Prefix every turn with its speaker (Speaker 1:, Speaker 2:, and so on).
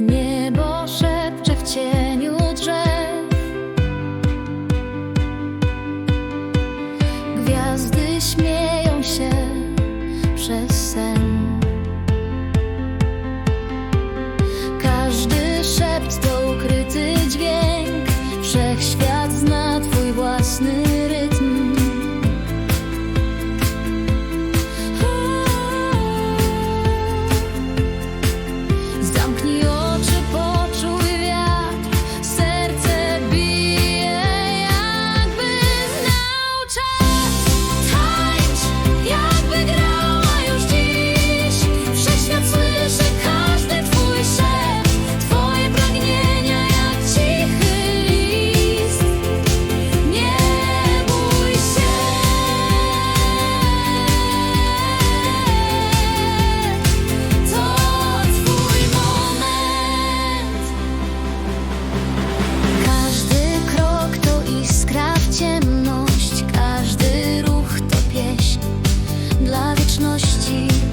Speaker 1: Niebo szepcze w cieniu drzew. Gwiazdy śmieją się przez sen. wieczności